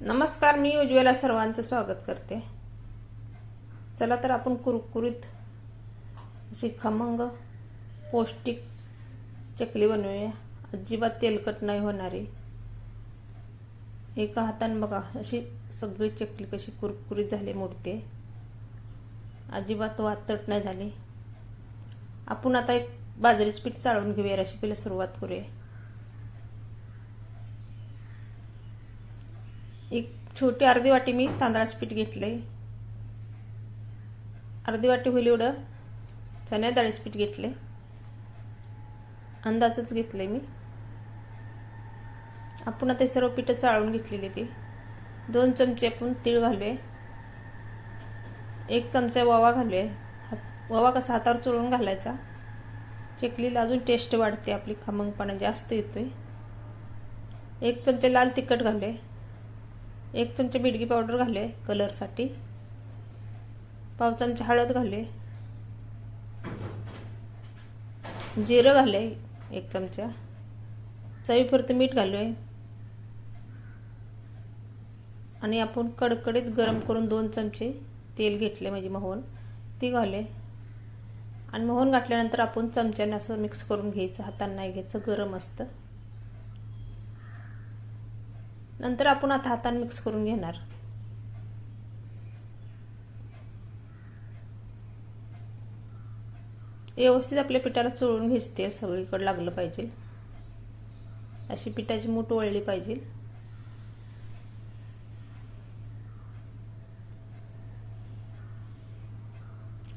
नमस्कार मी उज्ज्वला सर्वांचं स्वागत करते. चला तर आपण कुरकुरीत अशी खमंग पौष्टिक चकली बनवूया. अजिबात तेलकट नाही होणारी. एका हाताने बघा अशी सगळी चकली कशी कुरकुरीत झाली मोडते. अजिबात वातट नाही झाली. आपण आता एक बाजरीचं पीठ चाळून घेऊया रेसिपीला सुरुवात करूया. एक छोटी अर्धी वाटी मी तांदळाचं पीठ घेतलंय. अर्धी वाटी होईल एवढं. चण्या डाळीचं पीठ घेतले अंदाजच घेतलंय मी. आपण आता सर्व पिठं चाळून घेतलेली ती. दोन चमचे आपण तीळ घालूया. एक चमचा ओवा घालूया. हात ओवा कसा हातावर चोळून घालायचा. चकलीला अजून टेस्ट वाढते आपली खमंगपणा जास्त येतोय. एक चमचे लाल तिखट घालूया. एक चमचा बिडगी पावडर घाले कलरसाठी. पाव चमचा हळद घाले जिरं घाले एक चमचा. चवीपुरतं मीठ घालू आहे आणि आपण कडकडीत गरम करून दोन चमचे तेल घेतले म्हणजे मोहन. ती घाले आणि मोहन घातल्यानंतर आपण चमच्याने असं मिक्स करून घ्यायचं हातांना घ्यायचं गरम असतं. नंतर आपण आता हाताने मिक्स करून घेणार. व्यवस्थित आपल्या पिठाला चोळून घ्यायचे तेल सगळीकडे लागलं पाहिजे. अशी पिठाची मूठ वळली पाहिजे.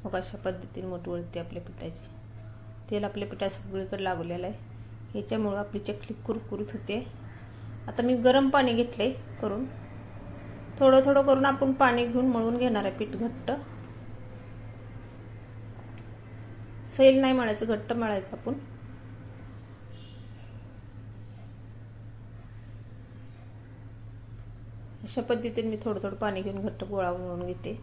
मग अशा पद्धतीने मूठ वळते आपल्या पिठाची. तेल आपल्या पिठा सगळीकडे लागलेलं आहे. याच्यामुळं आपली चकली कुरकुरीत होते. आता मी गरम पाणी घेतलंय करून. थोडं थोडं करून आपण पाणी घेऊन मळून घेणार आहे पीठ घट्ट. सैल नाही मळायचं घट्ट मळायचं आपण. अशा पद्धतीने मी थोडं थोडं पाणी घेऊन घट्ट गोळा मळून घेते.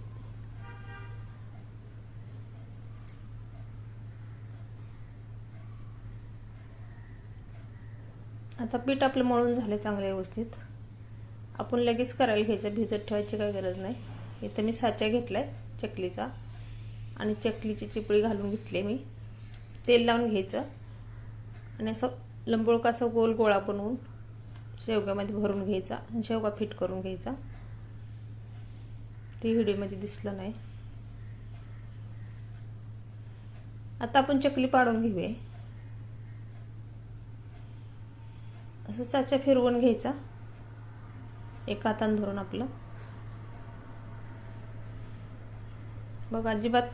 आता पीठ आपलं मळून झालं चांगलं व्यवस्थित. आपण लगेच करायला घ्यायचं. भिजत ठेवायची काही गरज नाही. इथं मी साचा घेतला आहे चकलीचा. आणि चकलीची चिपळी घालून घेतली मी. तेल लावून घ्यायचं. आणि असं लंबोळका असं गोल गोळा बनवून शेवग्यामध्ये भरून घ्यायचा आणि शेवगा फिट करून घ्यायचा. ते व्हिडिओमध्ये दिसलं नाही. आता आपण चकली पाडून घेऊया. असं चाचा फिरवून घ्यायचा. एका हातानं धरून आपलं. बघ अजिबात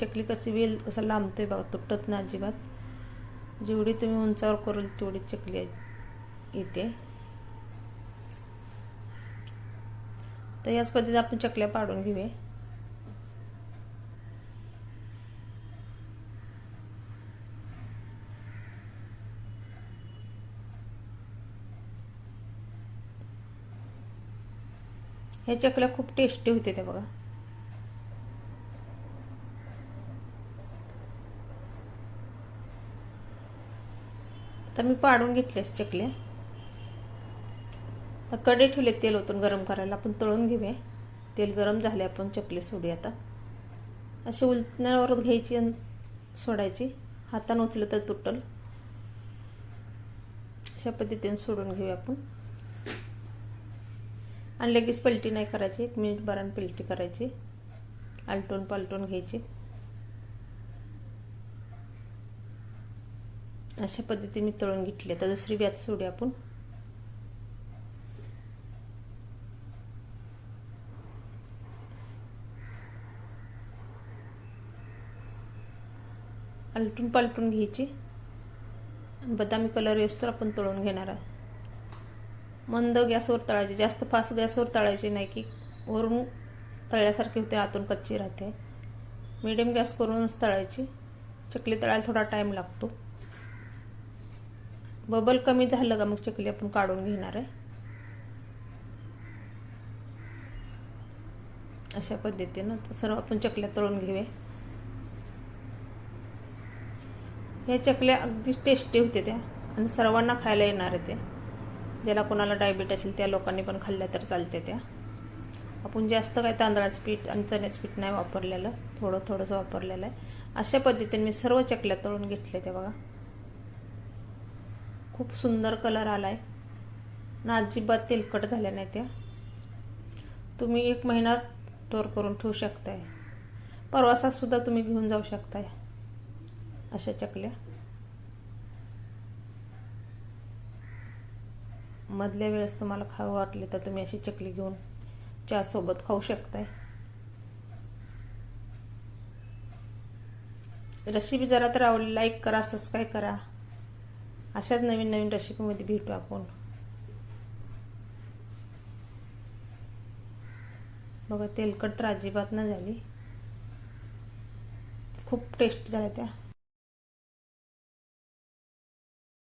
चकली कशी वेल कसं लांबतोय बघा तुटत नाही अजिबात. जेवढी तुम्ही उंचावर करेल तेवढी चकली येते. तर याच पद्धतीत आपण चकल्या पाडून घेऊया. ह्या चकल्या खूप टेस्टी होते त्या बघा. आता मी पाडून घेतल्यास चकल्या कडे ठेवले तेल ओतून गरम करायला. आपण तळून घेऊया. तेल गरम झाले आपण चकले सोडू आता. अशी उलटण्यावर घ्यायची आणि सोडायची. हातानं उचलं तर तुटल. अशा पद्धतीने सोडून घेऊया आपण. आणि लगेच पलटी नाही करायची. एक मिनिट भरान पलटी करायची. आलटून पालटून घ्यायची. अशा पद्धतीने मी तळून घेतली. आता दुसरी व्याज सोडूया आपण. आलटून पालटून घ्यायची. बदामी कलर येस तर आपण तळून घेणार आहे मंद गॅसवर तळायचे. जास्त फास्ट गॅसवर तळायची नाही की वरून तळल्यासारखे होते आतून कच्ची राहते. मिडियम गॅस करूनच तळायची. चकली तळायला थोडा टाईम लागतो. बबल कमी झालं का मग चकली आपण काढून घेणार आहे. अशा पद्धतीनं तर सर्व आपण चकल्या तळून घेऊया. ह्या चकल्या अगदी टेस्टी होते त्या आणि सर्वांना खायला येणार आहे त्या. ज्याला कोणाला डायबिट असेल त्या लोकांनी पण खाल्ल्या तर चालते त्या. आपण जास्त काय तांदळाचं पीठ आणि चण्याचं पीठ नाही वापरलेलं. थोडं थोडंसं वापरलेलं आहे. अशा पद्धतीने मी सर्व चकल्या तळून घेतल्या त्या बघा. खूप सुंदर कलर आला आहे ना अजिबात तेलकट झाल्या नाही त्या. तुम्ही एक महिना स्टोर करून ठेवू शकताय. प्रवासात सुद्धा तुम्ही घेऊन जाऊ शकताय. अशा चकल्या. मधल्या वेळेस तुम्हाला खावं वाटले तर तुम्ही अशी चकली घेऊन चहासोबत खाऊ शकताय. रेसिपी जरा तर आवडली लाईक करा सबस्क्राईब करा. अशाच नवीन नवीन रेसिपीमध्ये भेटू आपण. बघा तेलकट तर अजिबात न झाली. खूप टेस्ट झाल्या त्या.